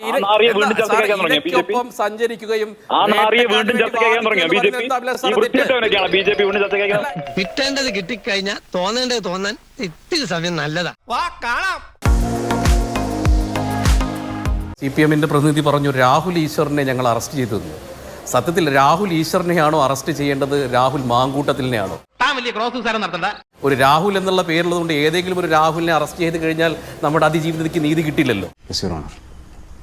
ആ നാറിയെ വീണ്ടും ചർച്ച കേൾക്കാൻ തുടങ്ങിയോ? B J P? ഇരയ്ക്കൊപ്പം സഞ്ചരിക്കുകയും കിട്ടേണ്ടത് കിട്ടിക്കഴിഞ്ഞാൽ തോന്നേണ്ടത് തോന്നാൻ ഇത്തിരി സമയം നല്ലതാ. സി പി എമ്മിന്റെ പ്രതിനിധി പറഞ്ഞു രാഹുൽ ഈശ്വറിനെ ഞങ്ങൾ അറസ്റ്റ് ചെയ്തതെന്ന് സത്യത്തിൽ രാഹുൽ ഈശ്വറിനെയാണോ അറസ്റ്റ് ചെയ്യേണ്ടത്? രാഹുൽ മാങ്കൂട്ടത്തിലിനെയാണോ ഒരു രാഹുൽ എന്നുള്ള പേരുള്ളതുകൊണ്ട് ഏതെങ്കിലും ഒരു രാഹുലിനെ അറസ്റ്റ് ചെയ്ത് കഴിഞ്ഞാൽ നമ്മുടെ അതിജീവിതയ്ക്ക് നീതി കിട്ടില്ലല്ലോ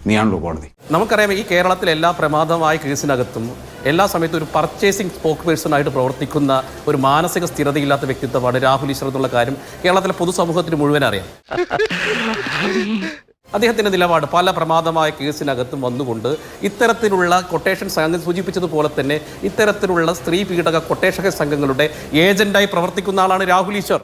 നീയാണല്ലോ കോടതി. നമുക്കറിയാം ഈ കേരളത്തിലെ എല്ലാ പ്രമാദമായ കേസിനകത്തും എല്ലാ സമയത്തും ഒരു പർച്ചേസിംഗ് സ്പോക്ക് പേഴ്സൺ ആയിട്ട് പ്രവർത്തിക്കുന്ന ഒരു മാനസിക സ്ഥിരതയില്ലാത്ത വ്യക്തിത്വമാണ് രാഹുൽ ഈശ്വർ എന്നുള്ള കാര്യം കേരളത്തിലെ പൊതുസമൂഹത്തിന് മുഴുവൻ അറിയാം. അദ്ദേഹത്തിന്റെ നിലപാട് പല പ്രമാദമായ കേസിനകത്തും വന്നുകൊണ്ട് ഇത്തരത്തിലുള്ള കൊട്ടേഷൻ സംഘം സൂചിപ്പിച്ചതുപോലെ തന്നെ ഇത്തരത്തിലുള്ള സ്ത്രീ പീഡക കൊട്ടേഷക സംഘങ്ങളുടെ ഏജന്റായി പ്രവർത്തിക്കുന്ന ആളാണ് രാഹുൽ ഈശ്വർ.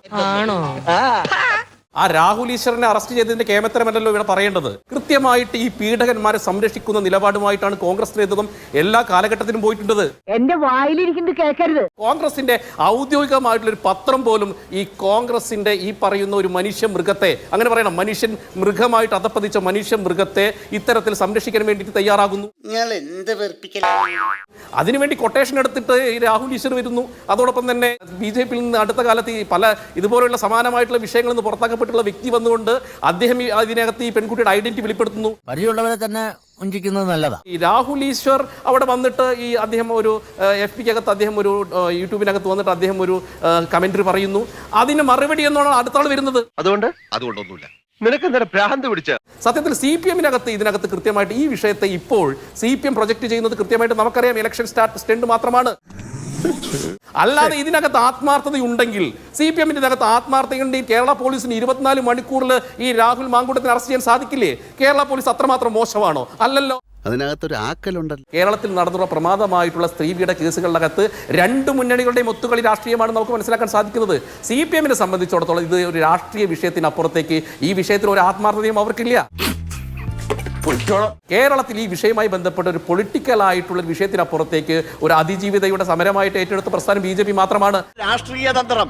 ആ രാഹുൽ ഈശ്വറിനെ അറസ്റ്റ് ചെയ്തതിന്റെ കേമത്തരമല്ലല്ലോ ഇവിടെ പറയേണ്ടത്. കൃത്യമായിട്ട് ഈ പീഡകന്മാരെ സംരക്ഷിക്കുന്ന നിലപാടുമായിട്ടാണ് കോൺഗ്രസ് നേതൃത്വം എല്ലാ കാലഘട്ടത്തിലും പോയിട്ടുണ്ടത്. എന്റെ വായിലിരിക്കുന്നത് കേൾക്കരുത്. കോൺഗ്രസിന്റെ ഔദ്യോഗികമായിട്ടുള്ള ഒരു പത്രം പോലും ഈ കോൺഗ്രസിന്റെ ഈ പറയുന്ന ഒരു മനുഷ്യ മൃഗത്തെ അങ്ങനെ പറയണം മനുഷ്യൻ മൃഗമായിട്ട് അതപ്പതിച്ച മനുഷ്യ മൃഗത്തെ ഇത്തരത്തിൽ സംരക്ഷിക്കാൻ വേണ്ടിയിട്ട് തയ്യാറാകുന്നു. നിങ്ങൾ എന്ത് വെറുപ്പിക്കലാണ് അതിനുവേണ്ടി കൊട്ടേഷൻ എടുത്തിട്ട് ഈ രാഹുൽ ഈശ്വർ വരുന്നു. അതോടൊപ്പം തന്നെ ബി ജെ പിയിൽ നിന്ന് അടുത്ത കാലത്ത് ഈ പല ഇതുപോലുള്ള സമാനമായിട്ടുള്ള വിഷയങ്ങളിൽ നിന്ന് പുറത്താക്കപ്പെട്ടുള്ള വ്യക്തി വന്നുകൊണ്ട് അദ്ദേഹം ഈ അതിനകത്ത് ഈ പെൺകുട്ടിയുടെ ഐഡന്റിറ്റി വെളിപ്പെടുത്തുന്നു. പരിചയമുള്ളവരെ തന്നെ വഞ്ചിക്കുന്നത് നല്ലതാണ് ഈ രാഹുൽ ഈശ്വർ അവിടെ വന്നിട്ട് ഈ അദ്ദേഹം ഒരു എഫ് പിക്കകത്ത് അദ്ദേഹം ഒരു യൂട്യൂബിനകത്ത് വന്നിട്ട് അദ്ദേഹം ഒരു കമന്ററി പറയുന്നു. അതിന് മറുപടി എന്നാണ് അടുത്താൾ വരുന്നത്. അതുകൊണ്ട് അതുകൊണ്ടൊന്നുമില്ല. നിനക്ക് എന്താ ഭ്രാന്ത് പിടിച്ച? സത്യത്തിൽ സി പി എമ്മിനകത്ത് ഇതിനകത്ത് കൃത്യമായിട്ട് ഈ വിഷയത്തെ ഇപ്പോൾ സി പി എം പ്രൊജക്ട് ചെയ്യുന്നത് കൃത്യമായിട്ട് നമുക്കറിയാം. ഇലക്ഷൻ സ്റ്റാർട്ട് സ്റ്റെൻഡ് മാത്രമാണ്. അല്ലാതെ ഇതിനകത്ത് ആത്മാർത്ഥതയുണ്ടെങ്കിൽ സി പി എമ്മിന്റെ അകത്ത് ആത്മാർത്ഥതയുണ്ടെങ്കിൽ കേരള പോലീസിന് ഇരുപത്തിനാല് മണിക്കൂറിൽ ഈ രാഹുൽ മാങ്കൂട്ടത്തിന് അറസ്റ്റ് ചെയ്യാൻ സാധിക്കില്ലേ? കേരള പോലീസ് അത്രമാത്രം മോശമാണോ? അല്ലല്ലോ. അതിനകത്തൊരു ആക്കലുണ്ടല്ലോ. കേരളത്തിൽ നടന്നുള്ള പ്രമാദമായിട്ടുള്ള സ്ത്രീയുടെ കേസുകളിനകത്ത് രണ്ട് മുന്നണികളുടെയും ഒത്തുകളി രാഷ്ട്രീയമാണ് നമുക്ക് മനസ്സിലാക്കാൻ സാധിക്കുന്നത്. സി പി എമ്മിനെ സംബന്ധിച്ചിടത്തോളം ഇത് ഒരു രാഷ്ട്രീയ വിഷയത്തിനപ്പുറത്തേക്ക് ഈ വിഷയത്തിൽ ഒരു ആത്മാർത്ഥതയും അവർക്കില്ല. കേരളത്തിൽ ഈ വിഷയവുമായി ബന്ധപ്പെട്ട ഒരു പൊളിറ്റിക്കൽ ആയിട്ടുള്ള വിഷയത്തിനപ്പുറത്തേക്ക് ഒരു അതിജീവിതയുടെ സമരമായിട്ട് ഏറ്റെടുത്ത പ്രസ്ഥാനം ബി ജെ പി മാത്രമാണ്. രാഷ്ട്രീയ തന്ത്രം.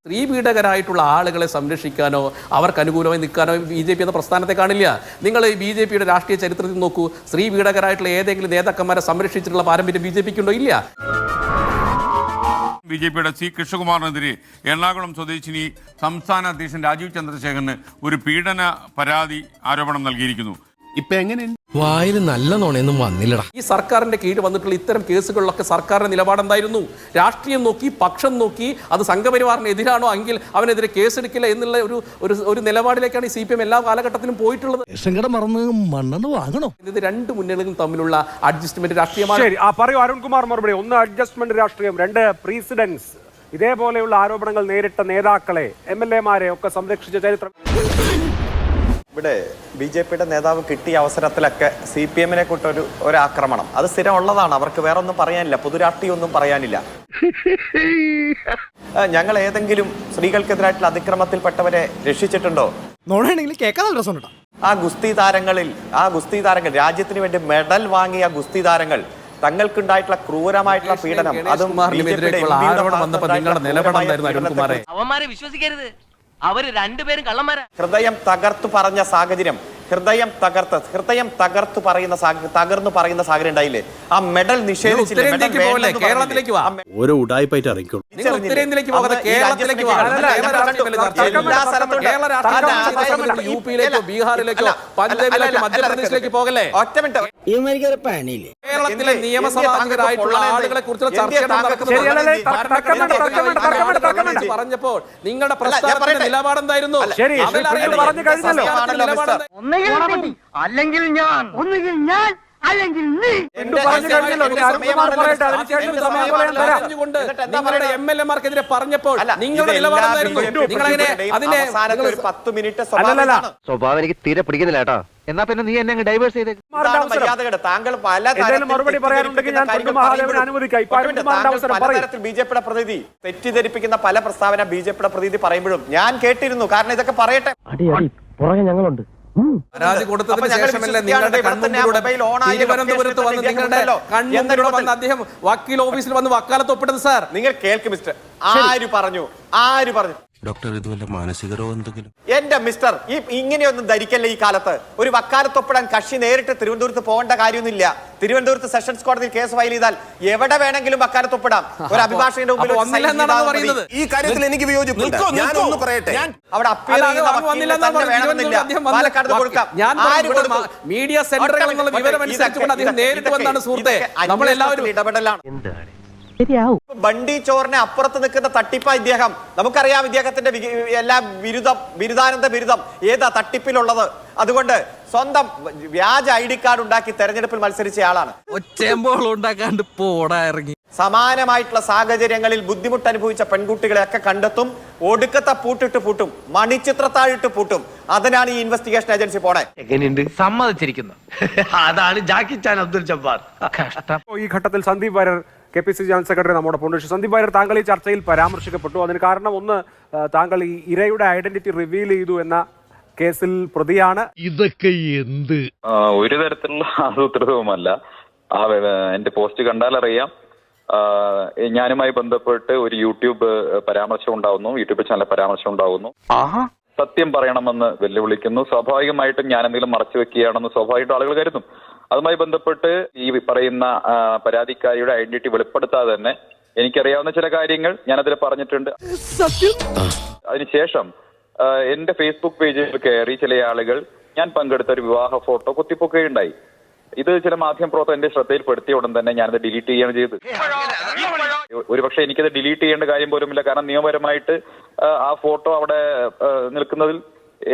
സ്ത്രീ പീഡകരായിട്ടുള്ള ആളുകളെ സംരക്ഷിക്കാനോ അവർക്ക് അനുകൂലമായി നിൽക്കാനോ ബി ജെ പി എന്ന പ്രസ്ഥാനത്തെ കാണില്ല. നിങ്ങൾ ബി ജെ പിയുടെ രാഷ്ട്രീയ ചരിത്രത്തിൽ നോക്കൂ. സ്ത്രീ പീഡകരായിട്ടുള്ള ഏതെങ്കിലും നേതാക്കന്മാരെ സംരക്ഷിച്ചിട്ടുള്ള പാരമ്പര്യം ബി ജെ പിക്കുണ്ടോ? ഇല്ല. ബി ജെ പിയുടെ സി കൃഷ്ണകുമാറിനെതിരെ എറണാകുളം സ്വദേശിനി സംസ്ഥാന അധ്യക്ഷൻ രാജീവ് ചന്ദ്രശേഖരന് ഒരു പീഡന പരാതി ആരോപണം നൽകിയിരിക്കുന്നു. ഇപ്പൊ എങ്ങനെയുണ്ട്? വായിൽ നല്ല നോണയൊന്നും വന്നില്ലടാ. ഈ സർക്കാരിന്റെ കീഴ് വന്നിട്ടുള്ള ഇത്തരം കേസുകളിലൊക്കെ സർക്കാരിന്റെ നിലപാട് എന്തായിരുന്നു രാഷ്ട്രീയം നോക്കി പക്ഷം നോക്കി അത് സംഘപരിവാറിന് എതിരാണോ എങ്കിൽ അവനെതിരെ കേസെടുക്കില്ല എന്നുള്ള ഒരു ഒരു ഒരു നിലപാടിലേക്കാണ് ഈ സി പി എം എല്ലാ കാലഘട്ടത്തിലും പോയിട്ടുള്ളത്. സങ്കടം മറന്ന് മണ്ണെന്ന് വാങ്ങണോ? ഇത് രണ്ട് മുന്നണികളും തമ്മിലുള്ള അഡ്ജസ്റ്റ്മെന്റ് രാഷ്ട്രീയമാണ്. ശരി ആ പറയൂ അരുൺകുമാർ മറുപടി. ഒന്ന് അഡ്ജസ്റ്റ്മെന്റ് രാഷ്ട്രീയം രണ്ട് പ്രീസിഡൻസ്. ഇതേപോലെയുള്ള ആരോപണങ്ങൾ നേരിട്ട നേതാക്കളെ എം എൽ എമാരെ ഒക്കെ സംരക്ഷിച്ച ചരിത്രം. ഇവിടെ ബി ജെ പിയുടെ നേതാവ് കിട്ടിയ അവസരത്തിലൊക്കെ സി പി എമ്മിനെ കൊണ്ടൊരു ഒരു ആക്രമണം അത് സ്ഥിരം ഉള്ളതാണ് അവർക്ക് വേറെ ഒന്നും പറയാനില്ല. പുതുരാട്ടി ഒന്നും പറയാനില്ല ഞങ്ങൾ ഏതെങ്കിലും സ്ത്രീകൾക്കെതിരായിട്ടുള്ള അതിക്രമത്തിൽപ്പെട്ടവരെ രക്ഷിച്ചിട്ടുണ്ടോ? നോണാണെങ്കിൽ കേൾക്കാൻ നല്ല രസം ആ ഗുസ്തി താരങ്ങളിൽ ആ ഗുസ്തി താരങ്ങൾ രാജ്യത്തിന് വേണ്ടി മെഡൽ വാങ്ങിയ ഗുസ്തി താരങ്ങൾ തങ്ങൾക്കുണ്ടായിട്ടുള്ള ക്രൂരമായിട്ടുള്ള പീഡനം അതും അവന്മാരെ വിശ്വസിക്കരുത്. അവർ രണ്ടുപേരും കള്ളന്മാരാ. ഹൃദയം തകർത്തു പറഞ്ഞ സാഹചര്യം ഹൃദയം തകർത്ത് ഹൃദയം തകർത്തു പറയുന്ന തകർന്നു പറയുന്ന സാഹചര്യം ഉണ്ടായില്ലേ? ആ മെഡൽ നിഷേധിച്ചില്ലേ? ഒറ്റ മിനിറ്റ്. പണിയില്ലേ? കേരളത്തിലെ നിയമസഭാംഗരായിട്ടുള്ള ആളുകളെ കുറിച്ചുള്ള ചർച്ചയാണ്. പറഞ്ഞപ്പോൾ നിങ്ങളുടെ പ്രസ്താവന നിലപാടെന്തായിരുന്നു? അല്ലെങ്കിൽ ഞാൻ. ഒന്നുകിൽ ഞാൻ അല്ലെങ്കിൽ നീ. നിങ്ങളുടെ? എം എൽ എമാർക്കെതിരെ പറഞ്ഞപ്പോൾ നിങ്ങളുടെ ഇത് നിലപാട് എന്തായിരുന്നു BJP നിങ്ങളതിനെ അതിനെ ഒരു നിങ്ങൾ പത്ത് മിനിറ്റ് സ്വഭാവം എനിക്ക് തീരെ പിടിക്കുന്നില്ല കേട്ടോ. എന്നാ പിന്നെ നീ എന്നെ ഡൈവേഴ്സ് ചെയ്തേ. ഇതാണ് താങ്കൾ പല മറുപടി പറയാനുണ്ടെങ്കിൽ ഞാൻ തെറ്റിദ്ധരിപ്പിക്കുന്ന പൊന്നു മഹാദേവനെ കാര്യങ്ങൾ അനുവദിക്കാം. ഇപ്പൊ ഒരു മിനിറ്റ്, അരുൺകുമാറിന്റെ താങ്കൾ അവസരം പല പറയൂ. തരത്തിൽ ബി ജെ പിയുടെ പ്രതിനിധി തെറ്റിദ്ധരിപ്പിക്കുന്ന പല പ്രസ്താവന ബി ജെ പിയുടെ പ്രതിനിധി പറയുമ്പോഴും ഞാൻ കേട്ടിരുന്നു. കാരണം ഇതൊക്കെ പറയട്ടെ. അടി അടി പുറകെ ഞങ്ങളുണ്ട്. പരാതി കൊടുത്തതിന് ശേഷമല്ലേ നിങ്ങളുടെ കൺമുമ്പിലൂടെ ഓൺ ആയി തിരുവനന്തപുരത്ത് വന്ന് നിങ്ങളുടെ. കൺമുമ്പിലൂടെ വന്ന് അദ്ദേഹം വക്കീൽ ഓഫീസിൽ വന്ന് വക്കാലത്ത് ഒപ്പിട്ടത് സാർ? നിങ്ങൾ കേൾക്ക് മിസ്റ്റർ. ആര് പറഞ്ഞു? ആര് പറഞ്ഞു? ഡോക്ടർ ഇതുവല്ല മാനസിക രോഗം എന്തെങ്കിലും? എന്റെ മിസ്റ്റർ ഈ ഇങ്ങനെയൊന്നും ധരിക്കല്ല ഈ കാലത്ത്? ഒരു വക്കാലത്തൊപ്പിടാൻ കക്ഷി നേരിട്ട് തിരുവനന്തപുരത്ത് പോകേണ്ട കാര്യമൊന്നുമില്ല. തിരുവനന്തപുരത്ത് സെഷൻസ് കോടതിയിൽ കേസ് ഫയൽ ചെയ്താൽ എവിടെ വേണമെങ്കിലും വക്കാലത്തൊപ്പിടാം. ഒരു അഭിഭാഷകന്റെ മുമ്പിൽ ഈ കാര്യത്തിൽ എനിക്ക് വിയോജിപ്പുണ്ട്. ഞാൻ ഒന്ന് പറയട്ടെ? ഞാൻ- അവിടെ അപ്പീൽ വേണമെന്നില്ല. പാലക്കാട് കൊടുക്കാം. മീഡിയ സെന്ററുകൾ എന്നുള്ള വിവരം അനുസരിച്ചുകൊണ്ട് അദ്ദേഹം നേരിട്ട് വന്നാണ് സുഹൃത്തെ. നമ്മളെല്ലാവരും ഇടപെടലാണ്. ശരിയാവും ബണ്ടി ചോറിനെ അപ്പുറത്ത് നിൽക്കുന്ന തട്ടിപ്പ ഇദ്ദേഹം. നമുക്കറിയാം ഇദ്ദേഹത്തിന്റെ എല്ലാ ബിരുദം ബിരുദാനന്ദ ബിരുദം ഏതാ തട്ടിപ്പിലുള്ളത്? അതുകൊണ്ട് സ്വന്തം വ്യാജ ഐ ഡി കാർഡ് ഉണ്ടാക്കി തെരഞ്ഞെടുപ്പിൽ മത്സരിച്ച ആളാണ്. ഇറങ്ങി. സമാനമായിട്ടുള്ള സാഹചര്യങ്ങളിൽ ബുദ്ധിമുട്ട് അനുഭവിച്ച പെൺകുട്ടികളെ ഒക്കെ കണ്ടെത്തും ഒടുക്കത്തെ പൂട്ടിട്ട് പൂട്ടും മണിച്ചിത്രത്താഴിട്ട് പൂട്ടും. അതിനാണ് ഈ ഇൻവെസ്റ്റിഗേഷൻ ഏജൻസി പോണേ. എങ്ങനെയുണ്ട്? സമ്മതിച്ചിരിക്കുന്നു. അതാണ് ജാക്കി ചാൻ അബ്ദുൽ ജബ്ബാർ. ഈ ഘട്ടത്തിൽ Sandeep Warrier K P C general secretary നമ്മുടെ ഉണ്ട് സന്ദീപ് വാര്യർ താങ്കൾ ഈ ചർച്ചയിൽ പരാമർശിക്കപ്പെട്ടു. അതിന് കാരണം ഒന്ന് താങ്കൾ ഈ ഇരയുടെ ഐഡന്റിറ്റി റിവീൽ ചെയ്തു എന്ന കേസിൽ പ്രതിയാണ്. ഇതൊക്കെ എന്ത്? ഒരു തരത്തിലുള്ള ആസൂത്രിതവുമല്ല. എന്റെ പോസ്റ്റ് കണ്ടാൽ അറിയാം. ഞാനുമായി ബന്ധപ്പെട്ട് ഒരു യൂട്യൂബ് പരാമർശം ഉണ്ടാവുന്നു. യൂട്യൂബ് ചാനൽ പരാമർശം ഉണ്ടാവുന്നു. സത്യം പറയണമെന്ന് വെല്ലുവിളിക്കുന്നു. സ്വാഭാവികമായിട്ടും ഞാൻ എന്തെങ്കിലും മറച്ചു വെക്കുകയാണെന്ന് സ്വാഭാവികമായിട്ടും ആളുകൾ കരുതും. അതുമായി ബന്ധപ്പെട്ട് ഈ പറയുന്ന പരാതിക്കാരിയുടെ ഐഡന്റിറ്റി വെളിപ്പെടുത്താതെ തന്നെ എനിക്കറിയാവുന്ന ചില കാര്യങ്ങൾ ഞാനതിൽ പറഞ്ഞിട്ടുണ്ട്. അതിനുശേഷം എന്റെ ഫേസ്ബുക്ക് പേജിൽ കയറി ചില ആളുകൾ ഞാൻ പങ്കെടുത്ത ഒരു വിവാഹ ഫോട്ടോ കുത്തിപ്പൊക്കുകയുണ്ടായി. ഇത് ചില മാധ്യമ പ്രവർത്തകർ എന്റെ ശ്രദ്ധയിൽപ്പെടുത്തിയ ഉടൻ തന്നെ ഞാനത് ഡിലീറ്റ് ചെയ്യാണ് ചെയ്തത്. ഒരുപക്ഷെ എനിക്കത് ഡിലീറ്റ് ചെയ്യേണ്ട കാര്യം പോലുമില്ല. കാരണം നിയമപരമായിട്ട് ആ ഫോട്ടോ അവിടെ നിൽക്കുന്നതിൽ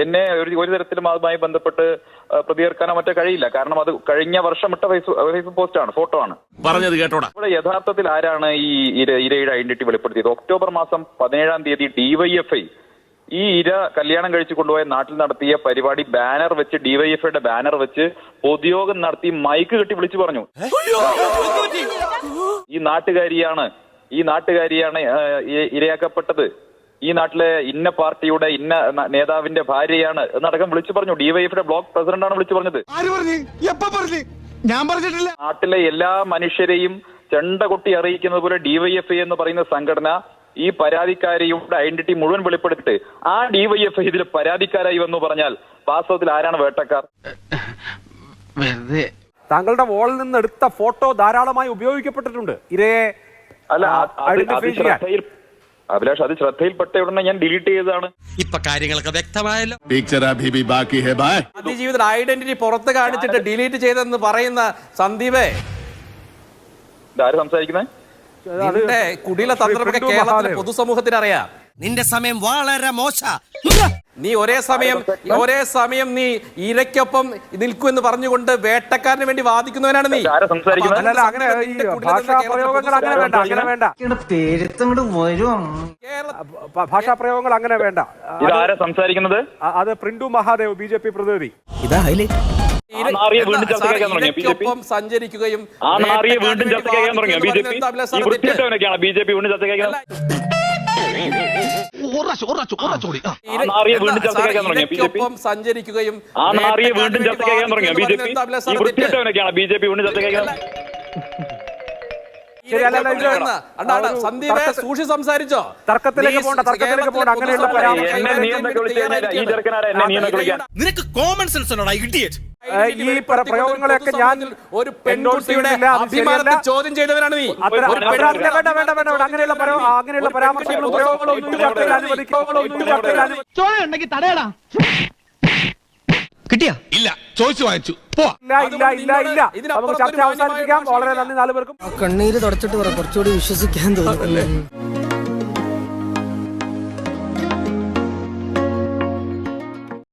എന്നെ ഒരു ഒരു തരത്തിലും അതുമായി ബന്ധപ്പെട്ട് പ്രതികർക്കാനോ പ്രതികരിക്കാനോ മറ്റോ കഴിയില്ല. കാരണം അത് കഴിഞ്ഞ വർഷം ഇട്ട ഫേസ്ബുക്ക് പോസ്റ്റാണ് ഫോട്ടോ ആണ്. പറഞ്ഞത് കേട്ടോടാ. ഇവിടെ യഥാർത്ഥത്തിൽ ആരാണ് ഈ ഇര ഇരയുടെ ഐഡന്റിറ്റി വെളിപ്പെടുത്തിയത്? ഒക്ടോബർ മാസം പതിനേഴാം തീയതി ഡിവൈഎഫ്ഐ ഈ ഇര കല്യാണം കഴിച്ചു കൊണ്ടുപോയ നാട്ടിൽ നടത്തിയ പരിപാടി ബാനർ വെച്ച് ഡിവൈഎഫ്ഐയുടെ ബാനർ വെച്ച് പൊതുയോഗം നടത്തി മൈക്ക് കെട്ടി വിളിച്ചു പറഞ്ഞു. ഈ നാട്ടുകാരിയാണ് ഈ നാട്ടുകാരിയാണ് ഇരയാക്കപ്പെട്ടത്. ഈ നാട്ടിലെ ഇന്ന പാർട്ടിയുടെ ഇന്ന നേതാവിന്റെ ഭാര്യയാണ് എന്നടക്കം വിളിച്ചു പറഞ്ഞു. ഡിവൈഎഫിന്റെ ബ്ലോക്ക് പ്രസിഡന്റാണ് വിളിച്ചു പറഞ്ഞത്. ആര് പറഞ്ഞു? എപ്പ പറഞ്ഞു? ഞാൻ പറഞ്ഞിട്ടില്ല. നാട്ടിലെ എല്ലാ മനുഷ്യരെയും ചെണ്ട കൊട്ടി അറിയിക്കുന്നത് പോലെ ഡിവൈഎഫ്ഐ എന്ന് പറയുന്ന സംഘടന ഈ പരാതിക്കാരിയുടെ ഐഡന്റിറ്റി മുഴുവൻ വെളിപ്പെടുത്തിട്ട് ആ ഡിവൈഎഫ്ഐ ഇതിൽ പരാതിക്കാരായി വന്നു പറഞ്ഞാൽ വാസ്തവത്തിൽ ആരാണ് വേട്ടക്കാർ? വെറുതെ. താങ്കളുടെ വോളിൽ നിന്ന് എടുത്ത ഫോട്ടോ ധാരാളമായി ഉപയോഗിക്കപ്പെട്ടിട്ടുണ്ട്. ഇരയെ അല്ല ഐഡന്റിഫൈ ചെയ്യാൻ. അഭിലാഷ് അത് ശ്രദ്ധയിൽപ്പെട്ട ഉടനെ ഞാൻ ഡിലീറ്റ് ചെയ്തതാണ്. ഇപ്പൊ കാര്യങ്ങളൊക്കെ വ്യക്തമായല്ലോ. ടീച്ചർ ബാക്കി ഹെ ബായ് അതിജീവിതം ഐഡന്റിറ്റി പുറത്ത് കാണിച്ചിട്ട് ഡിലീറ്റ് ചെയ്തെന്ന് പറയുന്ന സന്ദീപേ. ഇതാര് സംസാരിക്കുന്നത് കുടില തന്ത്രമൊക്കെ കേരളത്തിലെ. പൊതുസമൂഹത്തിന് അറിയാം നിന്റെ സമയം വളരെ മോശ. നീ ഒരേ സമയം ഒരേ സമയം നീ ഇരയ്ക്കൊപ്പം നിൽക്കുമെന്ന് പറഞ്ഞുകൊണ്ട് വേട്ടക്കാരന് വേണ്ടി വാദിക്കുന്നവനാണ് നീ. ഭാഷാ പ്രയോഗങ്ങൾ അങ്ങനെ വേണ്ട അങ്ങനെ വേണ്ട. പേരുത്തങ്ങോട്ട് വരും. കേരള ഭാഷാ പ്രയോഗങ്ങൾ അങ്ങനെ വേണ്ട. ഇത് ആരാ സംസാരിക്കുന്നത്? അത് Printu Mahadev B J P പ്രതിനിധി. ഇതാ ഹൈലൈറ്റ് ഇര- ആ നാറിയെ എന്താ വീണ്ടും ചർച്ച സാർ, കേൾക്കാൻ തുടങ്ങിയോ ബി ജെ പി? ഇരയ്ക്കൊപ്പം സഞ്ചരിക്കുകയും വീണ്ടും ചർച്ച കേൾക്കാൻ തുടങ്ങിയ ബി ജെ പി? എന്ന് വീണ്ടും ചർച്ച കേൾക്കാൻ സഞ്ചരിക്കുകയും ആ നാറിയെ വീണ്ടും ചർച്ച കേൾക്കാൻ തുടങ്ങിയ? B J P? ഈ. വൃത്തിയിട്ടവനൊക്കെയാണ് ബി ജെ പി വീണ്ടും ചർച്ച കേൾക്കാൻ? സന്ദീപേ സൂക്ഷി സംസാരിച്ചോ? തർക്കത്തിലേക്ക് പോണ്ട, തർക്കത്തിലേക്ക് പോണ്ട, അങ്ങനെയുള്ള നിനക്ക് കോമൺ സെൻസ് ഉണ്ടോ ഇഡിയറ്റ് ഈ പ്ര- പ്രയോഗങ്ങളെയൊക്കെ ഞാൻ ഒരു പെൺകുട്ടിയുടെ അഭിമാനത്തെ ചോദ്യം ചെയ്തവരാണ് നീ. അങ്ങനെയുള്ള പരാ- അങ്ങനെയുള്ള പരാമർശങ്ങളും ഉണ്ടെങ്കിൽ തടയടാ. കിട്ടിയാ? ഇല്ല ചോദിച്ചു വാങ്ങിച്ചു. പോ. ഇല്ല ഇല്ല ഇല്ല നമുക്ക് ചർച്ച അവസാനിപ്പിക്കാം. വളരെ നന്ദി. നാല് പേർക്കും. കണ്ണീര് തുടച്ചിട്ട് പറ. കുറച്ചുകൂടി വിശ്വസിക്കാൻ തോന്നുന്നു.